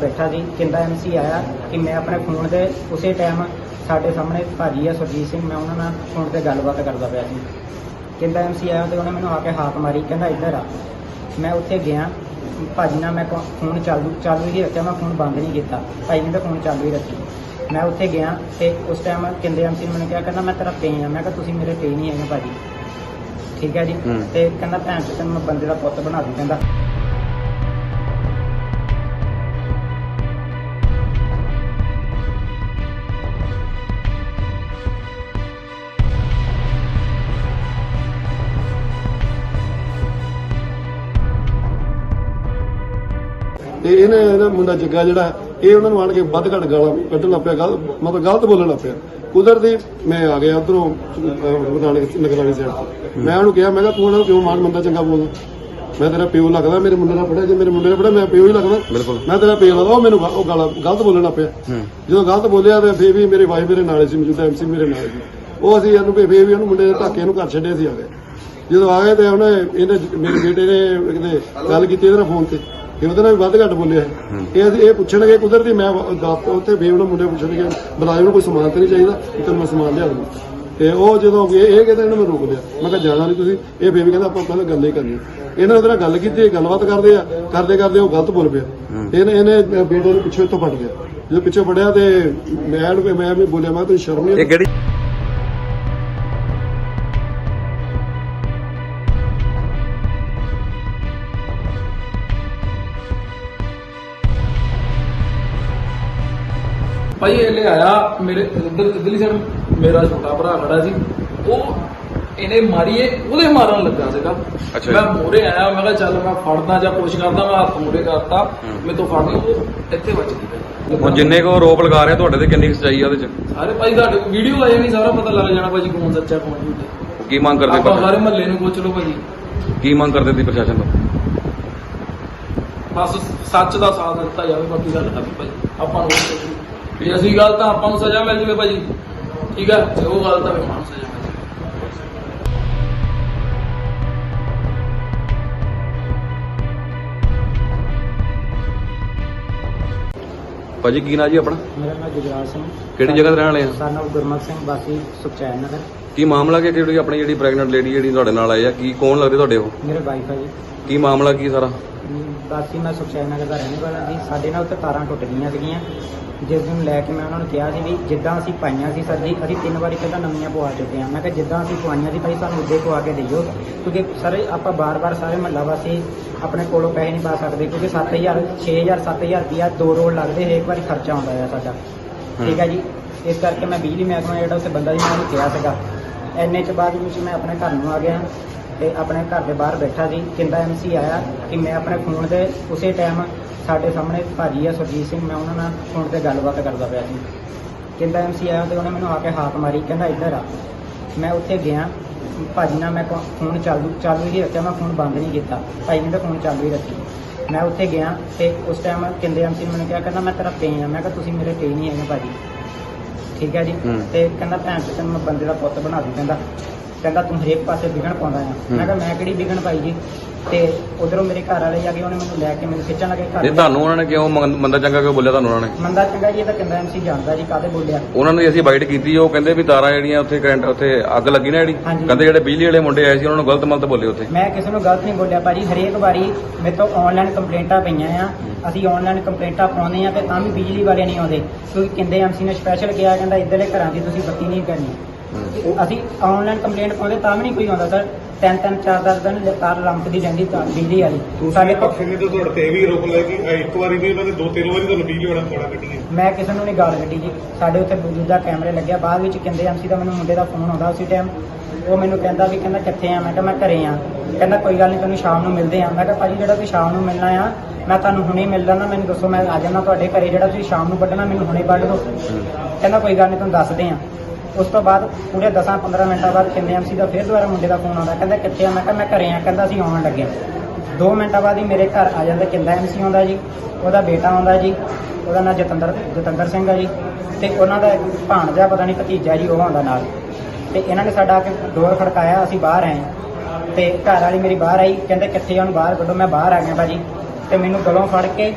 ਬੈਠਾ ਸੀ ਕਿੰਦਾ ਐਮਸੀ ਆਇਆ ਕਿ ਮੈਂ ਆਪਣੇ ਫੋਨ ਤੇ ਉਸੇ ਟਾਈਮ ਸਾਡੇ ਸਾਹਮਣੇ ਭਾਜੀ ਆ ਸੁਰਜੀਤ ਸਿੰਘ ਮੈਂ ਉਹਨਾਂ ਨਾਲ ਫੋਨ ਤੇ ਗੱਲਬਾਤ ਕਰਦਾ ਪਿਆ ਸੀ। ਕਿੰਦਾ ਐਮਸੀ ਆਇਆ ਤੇ ਉਹਨੇ ਮੈਨੂੰ ਆ ਕੇ ਹਾਕ ਮਾਰੀ ਕਹਿੰਦਾ ਇੱਧਰ ਆ। ਮੈਂ ਉੱਥੇ ਗਿਆ ਭਾਜੀ ਨਾਲ ਮੈਂ ਫੋਨ ਚਾਲੂ ਚਾਲੂ ਹੀ ਰੱਖਿਆ ਮੈਂ ਫੋਨ ਬੰਦ ਨਹੀਂ ਕੀਤਾ। ਭਾਜੀ ਨੇ ਤਾਂ ਫੋਨ ਚਾਲੂ ਹੀ ਰੱਖੀ। ਮੈਂ ਉੱਥੇ ਗਿਆ ਤੇ ਉਸ ਟਾਈਮ ਕਿੰਦੇ ਐਮਸੀ ਨੇ ਮੈਨੂੰ ਕਿਹਾ ਕਹਿੰਦਾ ਮੈਂ ਤੇਰਾ ਪੇ ਆ। ਮੈਂ ਕਿਹਾ ਤੁਸੀਂ ਮੇਰੇ ਪੇ ਨਹੀਂ ਹੈਗੇ ਭਾਜੀ। ਠੀਕ ਹੈ ਜੀ। ਤੇ ਕਹਿੰਦਾ ਭੈਣ ਚੋਦ ਤੈਨੂੰ ਮੈਂ ਬੰਦੇ ਦਾ ਪੁੱਤ ਬਣਾ ਦੂੰ ਕਹਿੰਦਾ। ਇਹਨੇ ਇਹਦਾ ਮੁੰਡਾ ਜੱਗਾ ਜਿਹੜਾ ਇਹ ਉਹਨਾਂ ਨੂੰ ਆਣ ਕੇ ਵੱਧ ਘੱਟ ਗਾਲਾਂ ਕੱਢਣ ਲੱਗ ਪਿਆ ਗਲ ਮਤਲਬ ਗਲਤ ਬੋਲਣ ਲੱਗ ਪਿਆ। ਕੁਦਰਤੀ ਮੈਂ ਆ ਗਿਆ ਉਧਰੋਂ ਬਰਨਾਲੇ ਨਗਰਾਲੀ ਸਾਈਡ ਮੈਂ ਉਹਨੂੰ ਕਿਹਾ ਮੈਂ ਕਿਹਾ ਤੂੰ ਉਹਨਾਂ ਨੂੰ ਕਿਉਂ ਮਾਨ ਬੰਦਾ ਚੰਗਾ ਬੋਲਦਾ? ਮੈਂ ਤੇਰਾ ਪਿਓ ਲੱਗਦਾ ਮੇਰੇ ਮੁੰਡੇ ਨਾਲ ਪੜਿਆ ਜੇ ਮੇਰੇ ਮੁੰਡੇ ਨਾਲ ਪੜਿਆ ਮੈਂ ਪਿਓ ਹੀ ਲੱਗਦਾ। ਮੈਂ ਤੇਰਾ ਪਿਓ ਲੱਗਦਾ ਉਹ ਮੈਨੂੰ ਉਹ ਗਾਲਾਂ ਗਲਤ ਬੋਲਣ ਲੱਗ ਪਿਆ। ਜਦੋਂ ਗਲਤ ਬੋਲਿਆ ਤੇ ਫੇਰ ਵੀ ਮੇਰੇ ਵਾਈਫ ਮੇਰੇ ਨਾਲ ਸੀ ਮੌਜੂਦਾ ਐਮਸੀ ਮੇਰੇ ਨਾਲ ਸੀ। ਉਹ ਅਸੀਂ ਇਹਨੂੰ ਫੇਰ ਵੀ ਉਹਨੂੰ ਮੁੰਡੇ ਦੇ ਧੱਕੇ ਨੂੰ ਘਰ ਛੱਡਿਆ ਸੀ ਆ ਗਏ ਜਦੋਂ ਆ ਗਏ ਤੇ ਉਹਨੇ ਇਹਨੇ ਮੇਰੇ ਬੇਟੇ ਨੇ ਕਿਤੇ ਗੱਲ ਕੀਤੀ ਇਹਦੇ ਨਾਲ ਫੋਨ ਤੇ। ਤੇ ਉਹਦੇ ਨਾਲ ਵੀ ਵੱਧ ਘੱਟ ਬੋਲਿਆ। ਇਹ ਅਸੀਂ ਇਹ ਪੁੱਛਣਗੇ ਕੁਦਰਤੀ ਮੈਂ ਦੱਸ ਉੱਥੇ ਵੀ ਉਹਨਾਂ ਮੁੰਡੇ ਪੁੱਛਣਗੇ ਬੁਲਾਏ ਨੂੰ ਕੋਈ ਸਮਾਨ ਤੇ ਨਹੀਂ ਚਾਹੀਦਾ? ਤੈਨੂੰ ਮੈਂ ਸਮਾਨ ਲਿਆ ਦੂੰ ਤੇ ਉਹ ਜਦੋਂ ਗਏ ਇਹ ਕਹਿੰਦੇ ਇਹਨੇ ਮੈਨੂੰ ਰੋਕ ਲਿਆ। ਮੈਂ ਕਿਹਾ ਜਾਣਾ ਨਹੀਂ ਤੁਸੀਂ। ਇਹ ਵੀ ਕਹਿੰਦਾ ਆਪਾਂ ਪਹਿਲਾਂ ਗੱਲ ਹੀ ਕਰਨੀ ਇਹਨਾਂ ਉਹਦੇ ਨਾਲ ਗੱਲ ਕੀਤੀ ਗੱਲਬਾਤ ਕਰਦੇ ਆ ਕਰਦੇ ਕਰਦੇ ਉਹ ਗਲਤ ਬੋਲ ਪਿਆ। ਇਹਨੇ ਇਹਨੇ ਬੇਟੇ ਨੂੰ ਪਿੱਛੇ ਤੋਂ ਫੜ ਗਿਆ। ਜਦੋਂ ਪਿੱਛੇ ਫੜਿਆ ਤੇ ਮੈਂ ਮੈਂ ਵੀ ਬੋਲਿਆ ਮੈਂ ਤੈਨੂੰ ਸ਼ਰਮ ਨਹੀਂ ਇਹ ਕਿਹੜੀ ਭਾਈ ਇਹ ਲਿਆਇਆ ਮੇਰੇ ਇੱਧਰ ਇੱਧਰਲੀ ਸਾਈਡ ਮੇਰਾ ਛੋਟਾ ਭਰਾ ਖੜਾ ਸੀ। ਉਹ ਇਹਨੇ ਮਾਰੀਏ ਉਹਦੇ ਮਾਰਨ ਲੱਗਾ ਸੀਗਾ। ਅੱਛਾ ਮੈਂ ਜੀ। ਮੂਹਰੇ ਆਇਆ ਮੈਂ ਕਿਹਾ ਚੱਲ ਮੈਂ ਫੜਦਾ ਜਾਂ ਕੋਸ਼ਿਸ਼ ਕਰਦਾ ਮੈਂ ਹੱਥ ਮੂਹਰੇ ਕਰਤਾ। ਹੂੰ। ਮੇਰੇ ਤੋਂ ਫੜ ਲਈ ਉਹ ਇੱਥੇ ਵੱਜ ਗਈ। ਹੁਣ ਜਿੰਨੇ ਕੋ ਆਰੋਪ ਲਗਾ ਰਹੇ ਆ, ਤੁਹਾਡੇ ਤੇ ਕਿੰਨੀ ਸੱਚਾਈ ਆ ਉਹਦੇ ਚ? ਸਾਰੇ ਭਾਈ ਤੁਹਾਡੇ ਵੀਡੀਓ ਆ ਜਾਣੀ ਸਾਰਾ ਪਤਾ ਲੱਗ ਜਾਣਾ ਭਾਜੀ ਕੌਣ ਸੱਚਾ ਕੌਣ ਝੂਠ। ਕੀ ਮੰਗ ਕਰਦੇ ਆਪਾਂ ਸਾਰੇ ਪ੍ਰਸ਼ਾਸਨ ਮਹੱਲੇ ਨੂੰ ਪੁੱਛ ਲਓ ਭਾਜੀ ਕੀ ਮੰਗ ਕਰਦੇ ਦੀ ਪ੍ਰਸ਼ਾਸਨ ਤੋਂ? ਬਸ ਸੱਚ ਦਾ ਸਾਥ ਦਿੱਤਾ ਜਾਵੇ ਬਾਕੀ ਗੱਲ ਭਾਈ। ਆਪਾਂ ਨੂੰ ਕੁਛ- ਜੇ ਅਸੀਂ ਗਲਤ ਤਾਂ ਆਪਾਂ ਨੂੰ ਸਜ਼ਾ ਮਿਲ ਜਵੇ ਭਾਜੀ। ਠੀਕ ਹੈ ਜੇ ਉਹ ਗਲਤ ਤਾਂ ਫਿਰ ਮਾਨ ਸਜ਼ਾ ਮਿਲ ਜਾਵੇ। ਭਾਜੀ ਕੀ ਨਾਂ ਜੀ ਆਪਣਾ? ਮੇਰਾ ਨਾਮ ਜਗਰਾਜ ਸਿੰਘ। ਕਿਹੜੀ ਜਗ੍ਹਾ ਤੇ ਰਹਿਣ ਵਾਲੇ ਆ? ਸਾਨਾ ਗੁਰਮਤ ਸਿੰਘ ਬਾਸੀ ਸੁਖਚੈਨ ਨਗਰ। ਕੀ ਮਾਮਲਾ ਕੀ ਜਿਹੜੀ ਆਪਣੀ ਜਿਹੜੀ ਪ੍ਰੈਗਨੈਂਟ ਲੇਡੀ ਜਿਹੜੀ ਤੁਹਾਡੇ ਨਾਲ ਆਈ ਆ ਕੀ ਕੌਣ ਲੱਗਦੇ ਤੁਹਾਡੇ ਉਹ? ਮੇਰੇ ਵਾਈਫ ਹੈ ਜੀ। ਕੀ ਮਾਮਲਾ ਕੀ ਸਾਰਾ? ਬਾਕੀ ਮੈਂ ਸੁਖਚੈਨ ਨਗਰ ਦਾ ਰਹਿਣ ਵਾਲਾ ਸੀ ਸਾਡੇ ਨਾਲ ਉੱਥੇ ਤਾਰਾਂ ਟੁੱਟ ਗਈਆਂ ਸੀਗੀਆਂ। ਜਿਸ ਦਿਨ ਲੈ ਕੇ ਮੈਂ ਉਹਨਾਂ ਨੂੰ ਕਿਹਾ ਸੀ ਵੀ ਜਿੱਦਾਂ ਅਸੀਂ ਪਾਈਆਂ ਸੀ ਸਰ ਜੀ ਅਸੀਂ ਤਿੰਨ ਵਾਰੀ ਪਹਿਲਾਂ ਨਵੀਆਂ ਪਵਾ ਚੁੱਕੇ ਹਾਂ। ਮੈਂ ਕਿਹਾ ਜਿੱਦਾਂ ਅਸੀਂ ਪਵਾਈਆਂ ਸੀ ਭਾਈ ਸਾਨੂੰ ਉੱਦੇ ਪਵਾ ਕੇ ਦਿਓ ਕਿਉਂਕਿ ਸਰ ਆਪਾਂ ਬਾਰ-ਬਾਰ ਸਾਰੇ ਮਹੱਲਾ ਵਾਸੀ ਆਪਣੇ ਕੋਲੋਂ ਪੈਸੇ ਨਹੀਂ ਪਾ ਸਕਦੇ ਕਿਉਂਕਿ 7000 6000 7000 ਰੁਪਿਆ ਦੋ ਰੋਡ ਲੱਗਦੇ ਹਰੇਕ ਵਾਰੀ ਖਰਚਾ ਆਉਂਦਾ ਹੈ ਸਾਡਾ। ਠੀਕ ਹੈ ਜੀ? ਇਸ ਕਰਕੇ ਮੈਂ ਬਿਜਲੀ ਮਹਿਕਮਾ ਜਿਹੜਾ ਉੱਥੇ ਬੰਦਾ ਜੀ ਮੈਂ ਉਹਨੂੰ ਕਿਹਾ ਸੀਗਾ। ਐਨੇ ਚ ਬਾਅਦ ਵਿੱਚ ਮੈਂ ਆਪਣੇ ਘਰ ਨੂੰ ਆ ਗਿਆ ਤੇ ਆਪਣੇ ਘਰ ਦੇ ਬਾਹਰ ਬੈਠਾ ਸੀ। ਕਿੰਦਾ ਐਮਸੀ ਆਇਆ ਕਿ ਮੈਂ ਆਪਣੇ ਫੋਨ ਤੇ ਉਸੇ ਟਾਈਮ ਸਾਡੇ ਸਾਹਮਣੇ ਭਾਜੀ ਆ ਸੁਰਜੀਤ ਸਿੰਘ ਮੈਂ ਉਹਨਾਂ ਨਾਲ ਫੋਨ ਤੇ ਗੱਲਬਾਤ ਕਰਦਾ ਪਿਆ ਸੀ। ਕਿੰਦਾ ਐਮਸੀ ਆਇਆ ਤੇ ਉਹਨੇ ਮੈਨੂੰ ਆ ਕੇ ਹਾਕ ਮਾਰੀ ਕਹਿੰਦਾ ਇੱਧਰ ਆ। ਮੈਂ ਉੱਥੇ ਗਿਆ ਭਾਜੀ ਨਾਲ ਮੈਂ ਫੋਨ ਚਾਲੂ ਚਾਲੂ ਹੀ ਰੱਖਿਆ ਮੈਂ ਫੋਨ ਬੰਦ ਨਹੀਂ ਕੀਤਾ। ਭਾਜੀ ਨੇ ਤਾਂ ਫੋਨ ਚਾਲੂ ਹੀ ਰੱਖੀ। ਮੈਂ ਉੱਥੇ ਗਿਆ ਤੇ ਉਸ ਟਾਈਮ ਕਿੰਦੇ ਐਮਸੀ ਨੇ ਮੈਨੂੰ ਕਿਹਾ ਕਹਿੰਦਾ ਮੈਂ ਤੇਰਾ ਪੇ ਆ। ਮੈਂ ਕਿਹਾ ਤੁਸੀਂ ਮੇਰੇ ਪੇ ਨਹੀਂ ਹੈਗੇ ਭਾਜੀ। ਠੀਕ ਹੈ ਜੀ। ਤੇ ਕਹਿੰਦਾ ਭੈਣ ਤੈਨੂੰ ਮੈਂ ਬੰਦੇ ਦਾ ਪੁੱਤ ਬਣਾ ਦੂੰ। ਕਹਿੰਦਾ ਕਹਿੰਦਾ ਤੂੰ ਹਰੇਕ ਪਾਸੇ ਵਿਗਣ ਪਾਉਂਦਾ ਆ। ਮੈਂ ਕਿਹਾ ਮੈਂ ਕਿਹੜੀ ਵਿਗਣ ਪਾਈ ਜੀ? ਤੇ ਉਧਰੋਂ ਮੇਰੇ ਘਰ ਵਾਲੇ ਜਾ ਕੇ ਉਹਨੇ ਮੈਨੂੰ ਲੈ ਕੇ ਮੈਨੂੰ ਖਿੱਚਣ ਲੱਗੇ ਘਰ ਨਹੀਂ ਤੁਹਾਨੂੰ ਉਹਨਾਂ ਨੇ ਕਿਉਂ ਮੰਗ- ਮੰਦਾ ਚੰਗਾ ਕਿਉਂ ਬੋਲਿਆ ਤੁਹਾਨੂੰ ਉਹਨਾਂ ਨੇ? ਮੰਦਾ ਚੰਗਾ ਜੀ ਇਹ ਤਾਂ ਕਹਿੰਦਾ ਐਮਸੀ ਜਾਣਦਾ ਜੀ ਕਾਹਦੇ ਬੋਲਿਆ? ਉਹਨਾਂ ਨੇ ਅਸੀਂ ਬਾਈਟ ਕੀਤੀ ਉਹ ਕਹਿੰਦੇ ਵੀ ਤਾਰਾਂ ਜਿਹੜੀਆਂ ਉੱਥੇ ਕਰੰਟ ਉੱਥੇ ਅੱਗ ਲੱਗੀ ਨਾ ਜਿਹੜੀ ਹਾਂਜੀ। ਕਹਿੰਦੇ ਜਿਹੜੇ ਬਿਜਲੀ ਵਾਲੇ ਮੁੰਡੇ ਆਏ ਸੀ ਉਹਨਾਂ ਨੂੰ ਗਲਤ ਮਲਤ ਬੋਲੇ ਉੱਥੇ। ਮੈਂ ਕਿਸੇ ਨੂੰ ਗਲਤ ਨਹੀਂ ਬੋਲਿਆ ਭਾਜੀ ਹਰੇਕ ਵਾਰੀ ਮੇਰੇ ਤੋਂ ਆਨਲਾਈਨ ਕੰਪਲੇਂਟਾਂ ਪਈਆਂ ਆ। ਅਸੀਂ ਆਨਲਾਈਨ ਕੰਪਲੇਂਟਾਂ ਪਾਉਂਦੇ ਆ ਤੇ ਤਾਂ ਵੀ ਬਿਜਲੀ ਵਾਲੇ ਨਹੀਂ ਆਉਂਦੇ। ਕਿਉਂਕਿ ਕਿੰਦੇ ਐਮਸੀ ਨੇ ਸਪੈਸ਼ਲ ਕਿਹਾ ਕਹਿੰਦਾ ਇੱਧਰਲੇ ਘਰਾਂ ਦੀ ਤੁਸੀਂ ਬੱਤੀ ਨਹੀਂ ਕਰਨੀ। ਅਸੀਂ ਆਨਲਾਈਨ ਕੰਪਲੇਂਟ ਪਾਉਂਦੇ ਤਾਂ ਵੀ ਨਹੀਂ ਕੋਈ ਆਉਂਦਾ ਸਰ ਤਿੰਨ ਤਿੰਨ ਚਾਰ ਚਾਰ ਦਿਨ ਲਗਾਤਾਰ ਲੰਕਦੀ ਰਹਿੰਦੀ ਤਾਂ ਬਿਜਲੀ ਵਾਲੀ। ਸਾਡੇ ਕੋਲ ਪੱਖੇ ਨੇ ਤਾਂ ਤੁਹਾਡੇ ਤੇ ਇਹ ਵੀ ਰੋਕ ਲਿਆ ਕਿ ਇਹ ਇੱਕ ਵਾਰੀ ਨਹੀਂ ਉਹਨਾਂ ਨੇ ਦੋ ਤਿੰਨ ਵਾਰੀ ਤੁਹਾਨੂੰ ਬਿਜਲੀ ਵਾਲਾ ਖੋੜਾ ਕੱਢੀ ਹੈ। ਮੈਂ ਕਿਸੇ ਨੂੰ ਨਹੀਂ ਗਾਲ ਕੱਢੀ ਜੀ। ਸਾਡੇ ਉੱਥੇ ਦੂਜਾ ਕੈਮਰੇ ਲੱਗਿਆ ਬਾਅਦ ਵਿੱਚ ਕਹਿੰਦੇ ਐਮਸੀ ਦਾ ਮੈਨੂੰ ਮੁੰਡੇ ਦਾ ਫੋਨ ਆਉਂਦਾ ਉਸੇ ਟਾਈਮ ਉਹ ਮੈਨੂੰ ਕਹਿੰਦਾ ਵੀ ਕਹਿੰਦਾ ਕਿੱਥੇ ਆ? ਮੈਂ ਕਿਹਾ ਮੈਂ ਘਰੇ ਆ। ਕਹਿੰਦਾ ਕੋਈ ਗੱਲ ਨਹੀਂ ਤੈਨੂੰ ਸ਼ਾਮ ਨੂੰ ਮਿਲਦੇ ਆ। ਮੈਂ ਕਿਹਾ ਭਾਜੀ ਜਿਹੜਾ ਤੁਸੀਂ ਸ਼ਾਮ ਨੂੰ ਮਿਲਣਾ ਆ ਮੈਂ ਤੁਹਾਨੂੰ ਹੁਣੇ ਮਿਲ ਲੈਣਾ ਮੈਨੂੰ ਦੱਸੋ ਮੈਂ ਆ ਜਾਣਾ ਤੁਹਾਡੇ ਘਰੇ। ਜਿਹੜਾ ਤੁਸੀਂ ਸ਼ਾਮ ਨੂੰ ਵੱਢਣਾ ਮੈਨੂੰ ਹੁਣੇ ਵੱਢ ਦਿਓ। ਕਹਿੰਦਾ ਕੋਈ ਗੱਲ ਨਹੀਂ ਤੁਹਾਨੂੰ ਦੱਸਦੇ ਆ। ਉਸ ਤੋਂ ਬਾਅਦ ਪੂਰੇ 10-15 ਮਿੰਟਾਂ ਬਾਅਦ ਕਿੰਨੇ ਐਮਸੀ ਦਾ ਫਿਰ ਦੁਬਾਰਾ ਮੁੰਡੇ ਦਾ ਫੋਨ ਆਉਂਦਾ, ਕਹਿੰਦਾ ਕਿੱਥੇ ਆ? ਮੈਂ ਕਿਹਾ, ਮੈਂ ਘਰੇ ਆ, ਕਹਿੰਦਾ ਅਸੀਂ ਆਉਣ ਲੱਗੇ 2 ਮਿੰਟਾਂ ਬਾਅਦ ਹੀ ਮੇਰੇ ਘਰ ਆ ਜਾਂਦਾ ਕਿੰਦਾ ਐਮਸੀ ਆਉਂਦਾ ਜੀ, ਉਹਦਾ ਬੇਟਾ ਆਉਂਦਾ ਜੀ, ਉਹਦਾ ਨਾਂ ਜਤਿੰਦਰ ਜਤਿੰਦਰ ਸਿੰਘ ਆ ਜੀ, ਤੇ ਉਹਨਾਂ ਦਾ ਇੱਕ ਭਾਣਜਾ, ਪਤਾ ਨਹੀਂ ਭਤੀਜਾ ਜੀ, ਉਹ ਆਉਂਦਾ ਨਾਲ। ਤੇ ਇਹਨਾਂ ਨੇ ਸਾਡਾ ਆ ਕੇ ਡੋਰ ਖੜਕਾਇਆ, ਅਸੀਂ ਬਾਹਰ ਆਏ ਤੇ ਘਰ ਵਾਲੀ ਮੇਰੀ ਬਾਹਰ ਆਈ, ਕਹਿੰਦੇ ਕਿੱਥੇ ਆ, ਉਹਨੂੰ ਬਾਹਰ ਕੱਢੋ, ਮੈਂ ਬਾਹਰ ਆ ਗਿਆ ਭਾਜੀ। ਤੇ ਮੈਨੂੰ ਗਲੋਂ ਫੜ ਕੇ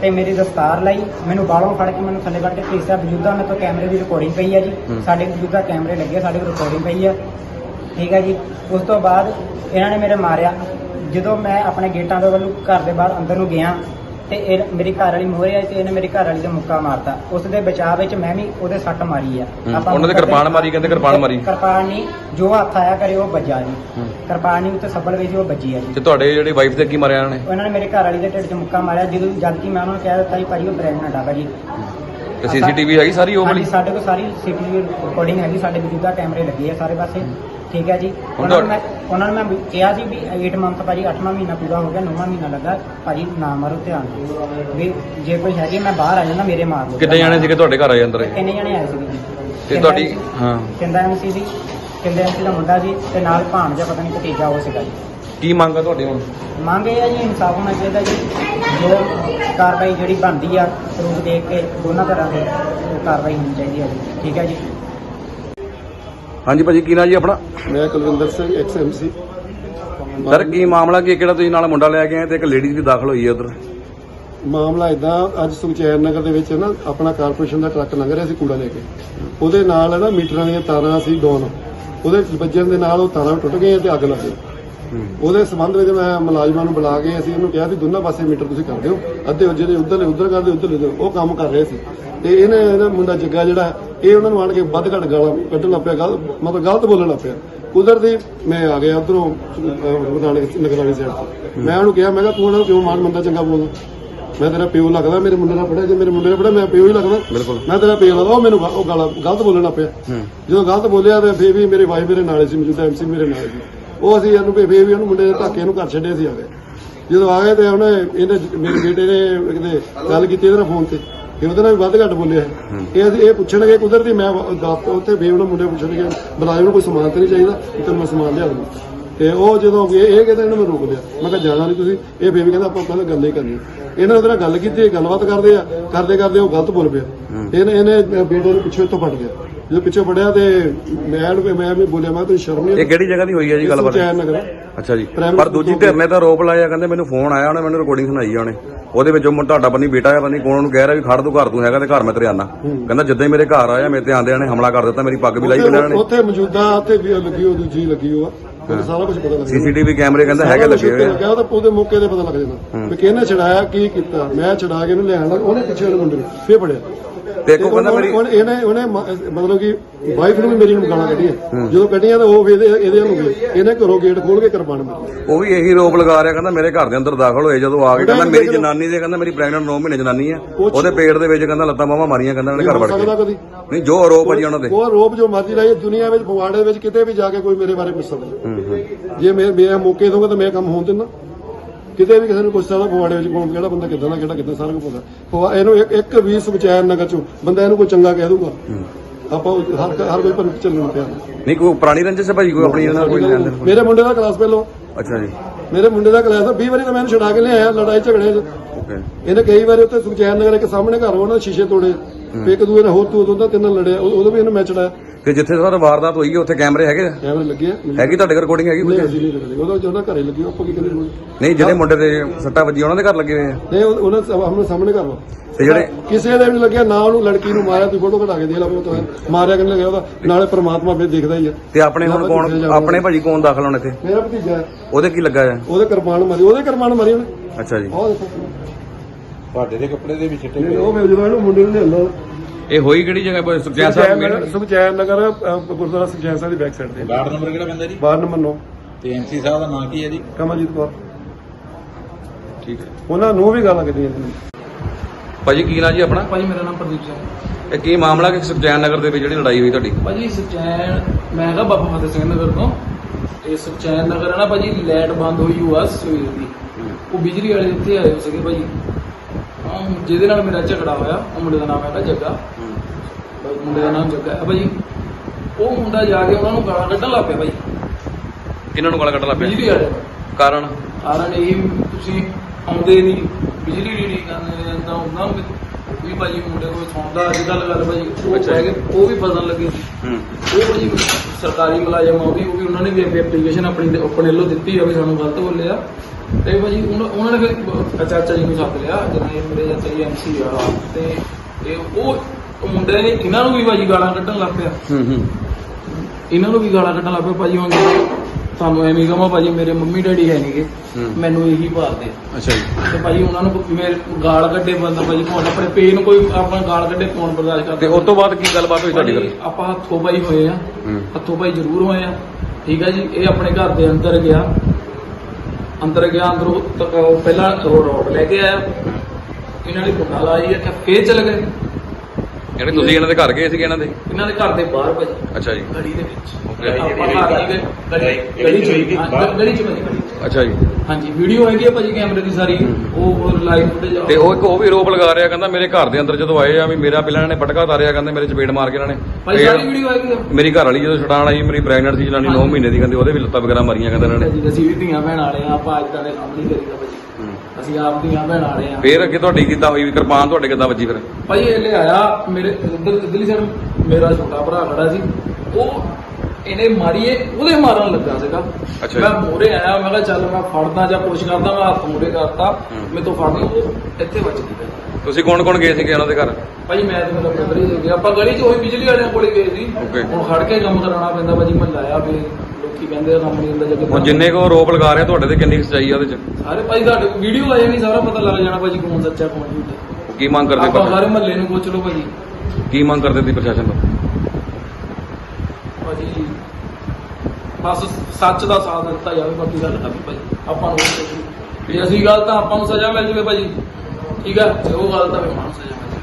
ਤੇ ਮੇਰੀ ਦਸਤਾਰ ਲਈ ਮੈਨੂੰ ਬਾਲੋਂ ਫੜ ਕੇ ਮੈਨੂੰ ਥੱਲੇ ਕੱਢ ਕੇ ਤੀਸਰਾ ਬਜੂਦਾ ਮੇਰੇ ਤੋਂ ਕੈਮਰੇ ਦੀ ਰਿਕਾਰਡਿੰਗ ਪਈ ਹੈ ਜੀ। ਸਾਡੇ ਬਜੂਦਾ ਕੈਮਰੇ ਲੱਗੇ ਸਾਡੇ ਕੋਲ ਰਿਕਾਰਡਿੰਗ ਪਈ ਹੈ ਠੀਕ ਹੈ ਜੀ। ਉਸ ਤੋਂ ਬਾਅਦ ਇਹਨਾਂ ਨੇ ਮੇਰੇ ਮਾਰਿਆ। ਜਦੋਂ ਮੈਂ ਆਪਣੇ ਗੇਟਾਂ ਦੇ ਵੱਲੋਂ ਘਰ ਦੇ ਬਾਹਰ ਅੰਦਰ ਨੂੰ ਗਿਆ ਤੇ ਇਹ ਮੇਰੀ ਘਰ ਵਾਲੀ ਮੋਹਰੇ ਆਈ ਤੇ ਇਹਨੇ ਮੇਰੀ ਘਰ ਵਾਲੀ ਦੇ ਮੁੱਕਾ ਮਾਰਤਾ। ਉਸ ਦੇ ਬਚਾਅ ਵਿੱਚ ਮੈਂ ਵੀ ਉਹਦੇ ਸੱਟ ਮਾਰੀ ਆ। ਹੂੰ। ਉਹਨਾਂ ਦੇ ਮੁੱਕਾ ਕਿਰਪਾਨ ਮਾਰੀ, ਕਹਿੰਦੇ ਕਿਰਪਾਨ ਮਾਰੀ। ਕਿਰਪਾਨ ਨਹੀਂ ਜੋ ਹੱਥ ਆਇਆ ਕਰੇ ਉਹ ਵੱਜਾ ਜੀ। ਹੂੰ। ਕਿਰਪਾਨ ਨਹੀਂ ਉੱਤੇ ਸੱਬਲ ਵਿੱਚ ਉਹ ਵੱਜੀ ਆ ਜੀ। ਤੇ ਤੁਹਾਡੇ ਜਿਹੜੀ ਵਾਈਫ ਤੇ ਕੀ ਮਾਰਿਆ ਇਹਨਾਂ ਨੇ ਉਹਨਾਂ ਨੇ ਮੇਰੇ ਘਰ ਵਾਲੀ ਦੇ ਢਿੱਡ 'ਚ ਮੁੱਕਾ ਮਾਰਿਆ। ਜਦੋਂ ਜਦ ਕਿ ਮੈਂ ਉਹਨਾਂ ਨੂੰ ਕਹਿ ਦਿੱਤਾ ਜੀ ਭਾਜੀ ਉਹ ਪ੍ਰੈਗਨੈਂਟ ਆ ਭਾਜੀ ਤੇ ਸੀਸੀਟੀਵੀ ਹੈਗੀ ਸਾਰੀ ਉਹ ਹਾਂਜੀ ਵਾਲੀ ਸਾਡੇ ਕੋਲ ਸਾਰੀ ਸੀਸੀਟੀਵੀ ਰਿਕਾਰਡਿੰਗ ਹੈਗੀ ਸਾਡੇ ਮੌਜੂਦਾ ਕੈਮਰੇ ਲੱਗੇ ਆ ਸਾਰੇ ਪਾਸੇ। ਠੀਕ ਹੈ ਜੀ। ਉਹਨਾਂ ਨੂੰ ਮੈਂ ਉਹਨਾਂ ਨੂੰ ਮੈਂ ਕਿਹਾ ਸੀ ਵੀ 8 ਮੰਥ ਭਾਜੀ 8ਵਾਂ ਮਹੀਨਾ ਪੂਰਾ ਹੋ ਗਿਆ 9ਵਾਂ ਮਹੀਨਾ ਲੱਗਾ। ਭਾਜੀ ਨਾ ਮਾਰੋ ਧਿਆਨ। ਵੀ ਜੇ ਕੋਈ ਹੈਗੀ ਮੈਂ ਬਾਹਰ ਆ ਜਾਂਦਾ ਮੇਰੇ ਮਾਰ ਲਓ ਕਿੰਨੇ ਜਾਣੇ ਸੀਗੇ ਤੁਹਾਡੇ ਘਰ ਆਏ ਅੰਦਰ? ਇਹ? ਕਿੰਨੇ ਜਣੇ ਆਏ ਸੀਗੇ ਜੀ? ਤੇ ਤੁਹਾਡੀ ਹਾਂ। ਕਿੰਦਾ ਐਮਸੀ ਸੀ? ਕਿੰਦਾ ਐਮਸੀ ਦਾ ਮੁੰਡਾ ਜੀ ਤੇ ਨਾਲ ਭਾਣਜਾ ਪਤਾ ਨਹੀਂ ਭਤੀਜਾ ਉਹ ਸੀਗਾ ਜੀ। ਕੀ ਮੰਗ ਆ ਤੁਹਾਡੀ ਹੁਣ? ਮੰਗ ਇਹ ਹੈ ਜੀ ਇਨਸਾਫ ਹੋਣਾ ਚਾਹੀਦਾ ਜੀ। ਜੋ ਕਾਰਵਾਈ ਜਿਹੜੀ ਬਣਦੀ ਆ ਪ੍ਰੂਫ ਦੇਖ ਕੇ ਦੋਨਾਂ ਤਰ੍ਹਾਂ ਦੇ ਉਹ ਕਾਰਵਾਈ ਹੋਣੀ ਚਾਹੀਦੀ ਹੈ ਜੀ। ਠੀਕ ਹੈ ਜੀ। ਹਾਂਜੀ ਭਾਜੀ ਕੀ ਨਾਂ ਜੀ ਆਪਣਾ? ਮੈਂ Kulwinder Singh ex MC sir ਕੀ ਮਾਮਲਾ ਕੀ? ਕਿਹੜਾ ਤੁਸੀਂ ਨਾਲ ਮੁੰਡਾ ਲੈ ਕੇ ਆਏ ਤੇ ਇੱਕ ਲੇਡੀਜ਼ ਵੀ ਦਾਖਲ ਹੋਈ ਹੈ ਉਧਰ? ਮਾਮਲਾ ਇਦਾਂ ਅੱਜ ਸੁਖਚੈਨ ਨਗਰ ਦੇ ਵਿੱਚ ਨਾ ਆਪਣਾ ਕਾਰਪੋਰੇਸ਼ਨ ਦਾ ਟਰੱਕ ਲੰਘ ਰਿਹਾ ਸੀ ਕੂੜਾ ਲੈ ਕੇ। ਉਹਦੇ ਨਾਲ ਹੈ ਨਾ ਮੀਟਰਾਂ ਦੀਆਂ ਤਾਰਾਂ ਸੀ ਡਾਊਨ ਉਹਦੇ ਵੱਜਣ ਦੇ ਨਾਲ ਉਹ ਤਾਰਾਂ ਟੁੱਟ ਗਈਆਂ ਤੇ ਅੱਗ ਲੱਗ ਗਈ। ਉਹਦੇ ਸੰਬੰਧ ਵਿੱਚ ਮੈਂ ਮੁਲਾਜ਼ਮਾਂ ਨੂੰ ਬੁਲਾ ਕੇ ਅਸੀਂ ਉਹਨੂੰ ਕਿਹਾ ਵੀ ਦੋਨਾਂ ਪਾਸੇ ਮੀਟਰ ਤੁਸੀਂ ਕਰ ਦਿਓ। ਅੱਧੇ ਜਿਹੜੇ ਉਧਰਲੇ ਉਧਰ ਕਰਦੇ ਉਧਰਲੇ। ਉਹ ਕੰਮ ਕਰ ਰਹੇ ਸੀ। ਤੇ ਇਹਨੇ ਇਹਦਾ ਮੁੰਡਾ ਜੱਗਾ ਜਿਹੜਾ ਇਹ ਉਹਨਾਂ ਨੂੰ ਆਣ ਕੇ ਵੱਧ ਘੱਟ ਗਾਲਾਂ ਕੱਢਣ ਲੱਗ ਪਿਆ ਗਲ ਮਤਲਬ ਗਲਤ ਬੋਲਣ ਲੱਗ ਪਿਆ। ਕੁਦਰਤੀ ਮੈਂ ਆ ਗਿਆ ਉਧਰੋਂ ਬਦਾਣੇ ਨਗਰ ਵਾਲੀ ਸਾਈਡ ਤੋਂ। ਮੈਂ ਉਹਨੂੰ ਕਿਹਾ ਮੈਂ ਕਿਹਾ ਤੂੰ ਉਹਨਾਂ ਨੂੰ ਕਿਉਂ ਮਾਨ ਬੰਦਾ ਚੰਗਾ ਬੋਲਦਾ? ਮੈਂ ਤੇਰਾ ਪਿਓ ਲੱਗਦਾ ਮੇਰੇ ਮੁੰਡੇ ਨਾਲ ਪੜਿਆ ਜੇ ਮੇਰੇ ਮੁੰਡੇ ਨਾਲ ਪੜਿਆ ਮੈਂ ਪਿਓ ਹੀ ਲੱਗਦਾ। ਬਿਲਕੁਲ। ਮੈਂ ਤੇਰਾ ਪਿਓ ਲੱਗਦਾ ਉਹ ਮੈਨੂੰ ਉਹ ਗਾਲਾਂ ਗਲਤ ਬੋਲਣ ਲੱਗ ਪਿਆ। ਜਦੋਂ ਗਲਤ ਬੋਲਿਆ ਤੇ ਫੇਰ ਵੀ ਮੇਰੇ ਵਾਈਫ ਮੇਰੇ ਨਾਲ ਸੀ ਮੌਜੂਦਾ ਐਮਸੀ ਮੇਰੇ ਨਾਲ ਸੀ। ਉਹ ਅਸੀਂ ਇਹਨੂੰ ਫੇਰ ਵੀ ਉਹਨੂੰ ਮੁੰਡੇ ਦੇ ਧੱਕੇ ਨੂੰ ਘਰ ਛੱਡੇ ਸੀ ਆ ਗਏ ਜਦੋਂ ਆ ਗਏ ਤੇ ਉਹਨੇ ਇਹਨੇ ਮੇਰੇ ਬੇਟੇ ਨੇ ਕਿਤੇ ਗੱਲ ਕੀਤੀ ਇਹਦੇ ਨਾਲ ਫੋਨ ਤੇ। ਕਿ ਉਹਦੇ ਨਾਲ ਵੀ ਵੱਧ ਘੱਟ ਬੋਲਿਆ ਇਹ। ਅਸੀਂ ਇਹ ਪੁੱਛਣਗੇ ਕੁਦਰਤੀ ਮੈਂ ਦਾਤ ਉੱਥੇ ਫੇਰ ਉਹਨਾਂ ਮੁੰਡੇ ਪੁੱਛਣਗੇ ਬੁਲਾਏ ਨੂੰ ਕੋਈ ਸਮਾਨ ਤੇ ਨਹੀਂ ਚਾਹੀਦਾ ਤੇ ਮੈਂ ਸਮਾਨ ਲਿਆ ਦੂੰ ਤੇ ਉਹ ਜਦੋਂ ਇਹ ਇਹ ਕਹਿੰਦੇ ਇਹਨੂੰ ਮੈਂ ਰੋਕ ਲਿਆ। ਮੈਂ ਕਿਹਾ ਜਾਣਾ ਨਹੀਂ ਤੁਸੀਂ। ਇਹ ਬੇਬੀ ਕਹਿੰਦਾ ਆਪਾਂ ਪਹਿਲਾਂ ਗੱਲ ਹੀ ਕਰਨੀ ਇਹਨਾਂ ਉਹਦੇ ਨਾਲ ਗੱਲ ਕੀਤੀ ਗੱਲਬਾਤ ਕਰਦੇ ਆ। ਕਰਦੇ ਕਰਦੇ ਉਹ ਗਲਤ ਬੋਲ ਪਿਆ। ਇਹਨੇ ਇਹਨੇ ਬੇਟੇ ਨੂੰ ਪਿੱਛੇ ਤੋਂ ਫੜ ਗਿਆ ਜਦੋਂ ਪਿੱਛੇ ਫੜਿਆ ਤੇ ਮੈਂ ਉਹਨੂੰ- ਮੈਂ ਵੀ ਬੋਲਿਆ ਮੈਂ ਤੈਨੂੰ ਸ਼ਰਮ ਨਹੀਂ ਇਹ ਕਿਹੜੀ ਜਗ੍ਹਾ ਦੀ ਹੋਈ ਹੈ ਜੀ ਗੱਲਬਾਤ? ਨਗਰ। ਅੱਛਾ ਜੀ। ਪਰ ਦੂਜੀ ਧਿਰ ਨੇ ਤਾਂ ਆਰੋਪ ਲਾਇਆ ਕਹਿੰਦੇ ਮੈਨੂੰ ਫੋਨ ਆਇਆ ਉਹਨੇ ਮੈਨੂੰ ਰਿਕਾਰਡਿੰਗ ਸੁਣਾਈ ਆ ਉਹਨੇ। ਉਹਦੇ ਵਿੱਚ ਉਹ ਮੁੰ- ਤੁਹਾਡਾ ਬੰਨੀ ਬੇਟਾ ਆ ਬੰਨੀ ਕੋਣ ਨੂੰ ਕਹਿ ਰਿਹਾ ਵੀ ਖੜ ਤੂੰ ਘਰ ਤੂੰ ਹੈਗਾ ਤੇ ਘਰ ਮੈਂ ਤੇਰੇ ਆਨਾ। ਕਹਿੰਦਾ ਜਿੱਦਾਂ ਹੀ ਮੇਰੇ ਘਰ ਆਇਆ ਮੇਰੇ ਤੇ ਆਂਦੇ ਨੇ ਹਮਲਾ ਕਰ ਦਿੱਤਾ ਮੇਰੀ ਪੱਗ ਵੀ ਲਾਈ ਉੱਥੇ- ਬਿਨਾਂ ਨੇ। ਉੱਥੇ ਮੌਜੂਦਾ ਉੱਥੇ ਵੀ ਲੱਗੀ ਉਹ ਦੂਜੀ ਲੱਗੀ ਉਹ ਸਾਰਾ ਕੁਝ ਪਤਾ ਲੱਗ ਸੀਸੀਟੀਵੀ ਕੈਮਰੇ ਕਹਿੰਦਾ ਹੈਗੇ ਲੱਗੇ ਹੋਏ ਆ। ਤਾਂ ਉਹਦੇ ਮੌਕੇ ਤੇ ਪਤਾ ਲੱਗ ਜਾਂਦਾ ਵੀ ਕਿਹਨੇ ਛਡਾਇਆ ਕੀ ਕੀਤਾ। ਮੈਂ ਛਡਾ ਕੇ ਇਹਨੂੰ ਲਿਆਣ ਲੱਗਾ ਉਹਨੇ ਪਿੱਛੇ ਉਹਨੇ ਮੁੰਡੇ ਨੂੰ ਫੇਰ ਫੜਿਆ। ਉਹ ਕਹਿੰਦਾ ਮੇਰੀ ਇਹਨੇ ਉਹਨੇ ਮਤਲਬ ਕਿ ਵਾਈਫ ਨੂੰ ਵੀ ਮੇਰੀ ਨੂੰ ਗਾਲਾਂ ਕੱਢੀਆਂ। ਜਦੋਂ ਕੱਢੀਆਂ ਤਾਂ ਉਹ ਵੀ ਇਹਦੇ ਇਹਦੇ ਨੂੰ ਗਏ। ਇਹਨੇ ਘਰੋਂ ਗੇਟ ਖੋਲ ਕੇ ਕਿਰਪਾਨ ਮਾਰੀ ਉਹ ਵੀ ਇਹੀ ਰੋਪ ਲਗਾ ਰਿਹਾ ਕਹਿੰਦਾ ਮੇਰੇ ਘਰ ਦੇ ਅੰਦਰ ਦਾਖਲ ਹੋਏ। ਜਦੋਂ ਆ ਕੇ ਕਹਿੰਦਾ ਮੇਰੀ ਜਨਾਨੀ ਦੇ ਕਹਿੰਦਾ ਮੇਰੀ ਪ੍ਰੈਗਨੈਂਟ 9 ਮਹੀਨੇ ਜਨਾਨੀ ਆ। ਉਹਦੇ ਪੇਟ ਦੇ ਵਿੱਚ ਕਹਿੰਦਾ ਲੱਤਾਂ ਬਾਹਾਂ ਮਾਰੀਆਂ ਕਹਿੰਦਾ ਉਹਨੇ ਘਰ ਵੜ ਕੇ। ਨਹੀਂ ਜੋ ਆਰੋਪ ਆ ਜੀ ਉਹਨਾਂ ਦੇ। ਉਹ ਰੋਪ ਜੋ ਮਰਜ਼ੀ ਲਾਈ ਦੁਨੀਆ ਵਿੱਚ ਫਗਵਾੜੇ ਵਿੱਚ ਕਿਤੇ ਵੀ ਜਾ ਕੇ ਕੋਈ ਮੇਰੇ ਬਾਰੇ ਪੁੱਛ ਸਕਦਾ। ਜੇ ਮੈਂ ਮੈਂ ਮੌਕੇ ਦਊਂਗਾ ਤਾਂ ਮੈਂ ਕੰਮ ਹੋਣ ਦਿੰਦਾ। ਕਿਤੇ ਵੀ ਕਿਸੇ ਨੂੰ ਪੁੱਛ ਸਕਦਾ ਫਗਵਾੜੇ ਵਿੱਚ ਕੋਣ ਕਿਹੜਾ ਬੰਦਾ ਕਿੱਦਾਂ ਦਾ ਕਿਹੜਾ ਕਿੱਦਾਂ ਸਾਰਾ ਕੁਝ ਪਤਾ ਫਗਵਾ- ਇਹਨੂੰ ਇੱਕ ਇੱਕ ਵੀ ਸੁਚੈਨ ਨਗਰ ਚੋਂ ਬੰਦਾ ਇਹਨੂੰ ਕੋਈ ਚੰਗਾ ਕਹਿ ਦੂਗਾ ਆਪਾਂ ਉਹ ਹਰ ਹਰ ਕੋਈ ਪਰ ਚੱਲਣ ਪਿਆ। ਨਹੀਂ ਕੋਈ ਪੁਰਾਣੀ ਰੰਜਿਸ਼ ਹੈ ਭਾਜੀ? ਕੋਈ ਆਪਣੀ ਇਹਨਾਂ ਨਾਲ ਕੋਈ ਲੈਣ ਦੇਣ ਮੇਰੇ ਮੁੰਡੇ ਦਾ ਕਲਾਸ ਪਹਿਲੋਂ। ਅੱਛਾ ਜੀ। ਮੇਰੇ ਮੁੰਡੇ ਦਾ ਕਲਾਸ 20 ਵਾਰੀ ਤਾਂ ਮੈਨੂੰ ਛੁਡਾ ਕੇ ਲਿਆਇਆ ਲੜਾਈ ਝਗੜੇ 'ਚ। ਇਹਨੇ ਕਈ ਵਾਰੀ ਉੱਥੇ ਸੁਖਚੈਨ ਨਗਰ ਇੱਕ ਸਾਹਮਣੇ ਘਰ ਉਹਨਾਂ ਦੇ ਸ਼ੀਸ਼ੇ ਤੋੜੇ। ਤੇ ਇੱਕ ਦੂਏ ਨੇ ਹੋਰ ਤੂੰ ਉਦੋਂ ਤਿੰਨ ਲੜਿਆ। ਉਦੋਂ ਵੀ ਇਹਨੂੰ ਮੈਂ ਚੜਾਇਆ। ਤੇ ਜਿੱਥੇ ਸਰ ਵਾਰਦਾਤ ਹੋਈ ਹੈ ਉੱਥੇ ਕੈਮਰੇ ਹੈਗੇ ਆ? ਕੈਮਰੇ ਲੱਗੇ ਆ। ਹੈਗੀ ਤੁਹਾਡੇ ਕੋਲ ਰਿਕਾਰਡਿੰਗ ਹੈਗੀ ਕੋਈ? ਨਹੀਂ ਅਸੀਂ ਨਹੀਂ ਕਰਦੇ। ਉਹਦਾ ਉਹਦਾ ਘਰੇ ਲੱਗੀ ਆਪਾਂ ਕੀ ਕਰੀਏ ਹੁਣ? ਨਹੀਂ ਜਿਹੜੇ ਮੁੰਡੇ ਦੇ ਸੱਟਾਂ ਵੱਜੀ ਉਹਨਾਂ ਦੇ ਘਰ ਲੱਗੇ ਹੋਏ ਆ। ਨਹੀਂ ਉਹ- ਉਹਨਾਂ ਦੇ ਸਾਹਮਣੇ ਸਾਹਮਣੇ ਕਰ ਲਓ ਤੇ ਜਿਹੜੇ ਕਿਸੇ ਦੇ ਵੀ ਨਹੀਂ ਲੱਗਿਆ ਨਾ ਉਹਨੂੰ ਲੜਕੀ ਨੂੰ ਮਾਰਿਆ ਤੂੰ ਫੋਟੋ ਕਢਾ ਕੇ ਦੇ ਲਾ ਉਹ ਤਾਂ ਮਾਰਿਆ ਕਿੰਨੇ ਲੱਗਿਆ ਉਹਦਾ? ਨਾਲੇ ਪ੍ਰਮਾਤਮਾ ਵੀ ਦੇਖਦਾ ਹੀ ਆ। ਤੇ ਆਪਣੇ ਹੁਣ ਕੌਣ ਆਪਣੇ ਭਾਜੀ ਕੌਣ ਦਾਖਲ ਹੋਣ ਇੱਥੇ? ਮੇਰਾ ਭਤੀਜਾ ਹੈ, ਉਹਦੇ ਕੀ ਲੱਗਾ ਆ? ਉਹਦੇ ਕਿਰਪਾਨ ਮਾਰੀ ਉਹਦੇ ਕਿਰਪਾਨ ਮਾਰੀ ਉਹਨੇ। ਅੱਛਾ ਜੀ। ਉਹ ਦੇਖੋ। ਤੁਹਾਡੇ ਦੇ ਕੱਪੜੇ ਦੇ ਵੀ ਛਿੱਟੇ ਨਹੀਂ, ਉਹ ਮੈਂ ਜਦੋਂ ਇਹਨੂੰ ਮੁੰਡੇ ਨੂੰ ਲਿਆਂਦਾ। ਇਹ ਹੋਈ ਕਿਹੜੀ ਜਗ੍ਹਾ? ਸੁਖਜੈਨ ਸਾਹਿਬ ਮੇਨ ਸੁਖਚੈਨ ਨਗਰ ਅਹ, ਗੁਰਦੁਆਰਾ ਸੁਖਚੈਨ ਸਾਹਿਬ ਦੀ ਬੈਕ ਸਾਈਡ ਤੇ। ਵਾਰਡ ਨੰਬਰ ਕਿਹੜਾ ਪੈਂਦਾ ਜੀ? ਵਾਰਡ ਨੰਬਰ 9 ਤੇ ਐਮਸੀ ਸਾਹਿਬ ਦਾ ਨਾਂ ਕੀ ਹੈ ਜੀ? ਕਮਲਜੀਤ ਕੌਰ। ਠੀਕ ਹੈ। ਉਹਨਾਂ ਨੂੰ ਵੀ ਗਾਲਾਂ ਕੱਢੀਆਂ ਨੇ ਭਾਜੀ ਕੀ ਨਾਂ ਜੀ ਆਪਣਾ? ਭਾਜੀ ਮੇਰਾ ਨਾਮ ਪ੍ਰਦੀਪ ਸਿੰਘ ਇਹ ਕੀ ਮਾਮਲਾ ਕਿ ਸੁਖਜੈਨ ਨਗਰ ਦੇ ਵਿੱਚ ਜਿਹੜੀ ਲੜਾਈ ਹੋਈ ਤੁਹਾਡੀ? ਭਾਜੀ ਸੁਚੈਨ ਮੈਂ ਹੈਗਾ ਬਾਬਾ ਫਤਿਹ ਸਿੰਘ ਨਗਰ ਤੋਂ। ਇਹ ਸੁਚੈਨ ਨਗਰ ਹੈ ਨਾ ਭਾਜੀ ਲਾਈਟ ਬੰਦ ਹੋਈ ਹੋਆ ਸਵੇਰ ਦੀ। ਉਹ ਬਿਜਲੀ ਵਾਲੇ ਇੱਥੇ ਆਏ ਹੋਏ ਸੀਗੇ ਭਾਜੀ। ਹਾਂ ਜਿਹਦੇ ਨਾਲ ਮੇਰਾ ਝਗੜਾ ਹੋਇਆ ਉਹ ਮੁੰਡੇ ਦਾ ਨਾਮ ਹੈਗਾ ਜੱਗਾ। ਭਾਈ ਮੁੰਡੇ ਦਾ ਨਾਮ ਜੱਗਾ ਹੈ। ਭਾਜੀ ਉਹ ਮੁੰਡਾ ਜਾ ਕੇ ਉਹਨਾਂ ਨੂੰ ਗਾਲਾਂ ਕੱਢਣ ਲੱਗ ਪਿਆ ਭਾਜੀ ਕਿਹਨਾਂ ਨੂੰ ਗਾਲਾਂ ਕੱਢਣ ਲੱਗ ਬਿਜਲੀ ਪਿਆ ਵਾਲੇ ਕਾਰਨ? ਕਾਰਨ ਇਹ ਵੀ ਤੁਸੀਂ ਆਉਂਦੇ ਨਹੀਂ। ਬਿਜਲੀ ਰੀਡਿੰਗ ਕਰਨੇ ਦਾ ਉਹਨਾਂ ਵੀ ਭਾਜੀ ਮੁੰਡੇ ਕੋਲ ਸੁਣਦਾ ਅੱਜ ਕੱਲ ਗੱਲ ਭਾਜੀ ਉਹ ਅੱਛਾ। ਕੇ ਉਹ ਵੀ ਫਸਣ ਲੱਗੇ ਹੂੰ। ਉਹ ਭਾਜੀ ਸਰਕਾਰੀ ਮੁਲਾਜ਼ਮ ਆ ਉਹ ਵੀ ਉਹ ਵੀ ਉਹਨਾਂ ਨੇ ਵੀ ਐਪਲੀਕੇਸ਼ਨ ਆਪਣੀ ਦੇ- ਆਪਣੇ ਵੱਲੋਂ ਦਿੱਤੀ ਆ ਵੀ ਸਾਨੂੰ ਗਲਤ ਬੋਲਿਆ। ਤੇ ਭਾਜੀ ਉਹਨਾਂ ਉਹਨਾਂ ਨੇ ਫਿਰ ਚਾਚਾ ਜੀ ਨੂੰ ਸੱਦ ਲਿਆ। ਜਿਹਨਾਂ ਇਹ ਮੇਰੇ ਚਾਚਾ ਜੀ ਐਮਸੀ ਆ ਤੇ ਇਹ ਉਹ ਉਹ ਮੁੰਡੇ ਨੇ ਇਹਨਾਂ ਨੂੰ ਵੀ ਭਾਜੀ ਗਾਲਾਂ ਕੱਢਣ ਲੱਗ ਪਿਆ। ਹੂੰ ਹੂੰ। ਇਹਨਾਂ ਨੂੰ ਵੀ ਗਾਲਾਂ ਕੱਢਣ ਲੱਗ ਪਿਆ। ਭਾਜੀ ਹੁਣ ਤੁਹਾਨੂੰ ਐਵੇਂ ਕਹਾਂ ਭਾਜੀ ਮੇਰੇ ਮੰਮੀ ਡੈਡੀ ਹੈ ਨਹੀਂਗੇ। ਮੈਨੂੰ ਇਹੀ ਭਾਲਦੇ। ਅੱਛਾ ਜੀ। ਤੇ ਭਾਜੀ ਉਹਨਾਂ ਨੂੰ ਮੇਰੇ ਗਾਲ ਕੱਢੇ ਬੰਦਾ ਭਾਜੀ ਕੋਣ ਆਪਣੇ ਪੇ ਨੂੰ ਕੋਈ ਆਪਣਾ ਗਾਲ ਕੱਢੇ ਕੌਣ ਬਰਦਾਸ਼ਤ ਕਰਦਾ ਤੇ ਉਸ ਤੋਂ ਬਾਅਦ ਕੀ ਗੱਲਬਾਤ ਹੋਈ ਤੁਹਾਡੀ ਫਿਰ? ਆਪਾਂ ਹੱਥੋਂ ਪਾਈ ਹੋਏ ਆ। ਹੱਥੋਂ ਪਾਈ ਜ਼ਰੂਰ ਹੋਏ ਆ। ਠੀਕ ਆ ਜੀ ਇਹ ਆਪਣੇ ਘਰ ਦੇ ਅੰਦਰ ਗਿਆ। ਅੰਦਰ ਗਿਆ ਅੰਦਰੋਂ ਉਹ ਪਹਿਲਾਂ ਰੋਡ ਲੈ ਕੇ ਆਇਆ। ਇਹਨਾਂ ਨੇ ਪੁੱਠਾ ਲਾਈ ਆ ਫੇਰ ਚਲ ਗਏ। ਯਾਨੀ ਤੁਸੀਂ ਇਹਨਾਂ ਦੇ ਘਰ ਗਏ ਸੀਗੇ ਇਹਨਾਂ ਦੇ? ਇਹਨਾਂ ਦੇ ਘਰ ਦੇ ਬਾਹਰ ਭਾਜੀ। ਅੱਛਾ ਜੀ। ਗਲੀ ਦੇ ਵਿੱਚ. ਆਪਾਂ ਘਰ ਨਹੀਂ ਗਏ। ਗਲੀ ਗਲੀ ਚ ਗਲੀ ਚ ਭਾਜੀ। ਅੱਛਾ ਜੀ। ਹਾਂਜੀ ਵੀਡੀਓ ਹੈਗੀ ਆ ਭਾਜੀ ਕੈਮਰੇ ਦੀ ਸਾਰੀ। ਉਹ ਲਾਈਵ ਫੁਟੇਜ ਤੇ ਉਹ ਇੱਕ ਉਹ ਵੀ ਰੋਪ ਲਗਾ ਰਿਹਾ ਕਹਿੰਦਾ ਮੇਰੇ ਘਰ ਦੇ ਅੰਦਰ ਜਦੋਂ ਆਏ ਆ ਵੀ ਮੇਰਾ ਪਹਿਲਾਂ ਇਹਨਾਂ ਨੇ ਪਟਕਾ ਤਾਰਿਆ ਕਹਿੰਦੇ ਮੇਰੇ ਚਪੇੜ ਮਾਰ ਕੇ ਇਹਨਾਂ ਨੇ। ਭਾਈ ਫਿਰ ਸਾਰੀ ਵੀਡੀਓ ਹੈਗੀ ਆ। ਮੇਰੀ ਘਰ ਵਾਲੀ ਜਦੋਂ ਛਡਾਣ ਆਈ ਮੇਰੀ ਪ੍ਰੈਗਨੈਂਟ ਸੀ ਜਨਾਨੀ 9 ਮਹੀਨੇ ਦੀ ਕਹਿੰਦੇ ਉਹਦੇ ਵੀ ਲੱਤਾਂ ਵਗੈਰਾ ਮਾਰੀਆਂ ਕਹਿੰਦੇ ਇਹਨਾਂ ਨੇ। ਅਸੀਂ ਵੀ ਧੀਆਂ ਭੈਣ ਵਾਲੇ ਆ ਆਪਾਂ ਅੱਜ ਤੱਕ ਕੰਮ ਨਹੀਂ ਕਰੀਦਾ ਭਾਜੀ। ਅਸੀਂ ਆਪ ਧੀਆਂ ਭੈਣ ਵਾਲੇ ਆ। ਫੇਰ ਅੱਗੇ ਤੁਹਾਡੀ ਕਿੱਦਾਂ ਹੋਈ? ਵੀ ਕਿਰਪਾਨ ਤੁਹਾਡੇ ਕਿੱਦਾਂ ਵੱਜੀ ਫਿਰ? ਭਾਈ ਇਹ ਲਿਆਇਆ ਮੇਰੇ ਇੱਧਰ ਇੱਧਰਲੀ ਸਾਈਡ ਮੇਰਾ ਛੋਟਾ ਭਰਾ ਖੜਾ ਸੀ। ਉਹ ਇਹਨੇ ਮਾਰੀਏ ਉਹਦੇ ਮਾਰਨ ਲੱਗਾ ਸੀਗਾ। ਅੱਛਾ ਮੈਂ। ਮੋਰੇ ਆਇਆ ਮੈਂ ਕਿਹਾ ਚੱਲ ਮੈਂ ਫੜਦਾ ਜਾਂ ਕੁਛ ਕਰਦਾ ਮੈਂ ਹੱਥ ਮੋਰੇ ਕਰਤਾ ਹੂੰ। ਮੈਂ ਤੋਂ ਫੜ ਲਿਆ ਉਹ ਇੱਥੇ ਵੱਜ ਗਈ। ਤੁਸੀਂ ਕੌਣ ਕੌਣ ਗਏ ਸੀਗੇ ਉਹਨਾਂ ਦੇ ਘਰ? ਭਾਈ ਮੈਂ ਤੇ ਮੇਰਾ ਬ੍ਰਦਰ ਹੀ ਸੀਗੇ। ਆਪਾਂ ਗਲੀ 'ਚ ਉਹੀ ਬਿਜਲੀ ਵਾਲਿਆਂ ਕੋਲੇ ਗਏ ਸੀ। Okay. ਹੁਣ ਖੜ ਕੇ ਕੰਮ ਕਰਾਉਣਾ ਪੈਂਦਾ ਭਾਜੀ ਮਹੱਲਾ ਆ ਵੀ ਲੋਕੀ ਕਹਿੰਦੇ ਆ ਕੰਮ ਨਹੀਂ ਹੁੰਦਾ ਜੇ ਹੁਣ ਜਿੰਨੇ ਕੋ ਰੋਪ ਲਗਾ ਰਿਹਾ ਤੁਹਾਡੇ ਤੇ ਕਿੰਨੀ ਸਚਾਈ ਆ ਉਹਦੇ ਚ? ਸਾਰੇ ਭਾਈ ਤੁਹਾਡੇ ਵੀਡੀਓ ਆ ਜਾਣੀ ਸਾਰਾ ਪਤਾ ਲੱਗ ਜਾਣਾ ਭਾਜੀ ਕੌਣ ਸੱਚਾ ਕੌਣ ਝੂਠਾ। ਕੀ ਮੰਗ ਕਰਦੇ ਆਪਾਂ ਸਾਰੇ ਮਹੱਲੇ ਨੂੰ ਪੁੱਛ ਲਓ ਭਾਜੀ। ਕੀ ਮੰਗ ਕਰਦੇ ਸੀ ਪ੍ਰਸ਼ਾਸਨ ਤੋਂ? ਭਾਜੀ ਬਸ ਸੱਚ ਦਾ ਸਾਥ ਦਿੱਤਾ ਜਾਵੇ, ਬਾਕੀ ਗੱਲ ਕਰਨੀ ਭਾਜੀ। ਆਪਾਂ ਨੂੰ ਉਹ ਅਸੀਂ ਗੱਲ ਤਾਂ ਆਪਾਂ ਨੂੰ ਸਜ਼ਾ ਮਿਲ ਜਵੇ ਭਾਜੀ। ਠੀਕ ਆ ਜੇ ਉਹ ਗੱਲ ਤਾਂ ਵੀ ਮਾਨ ਸਜ਼ਾ ਮਿਲ ਜਾਵੇ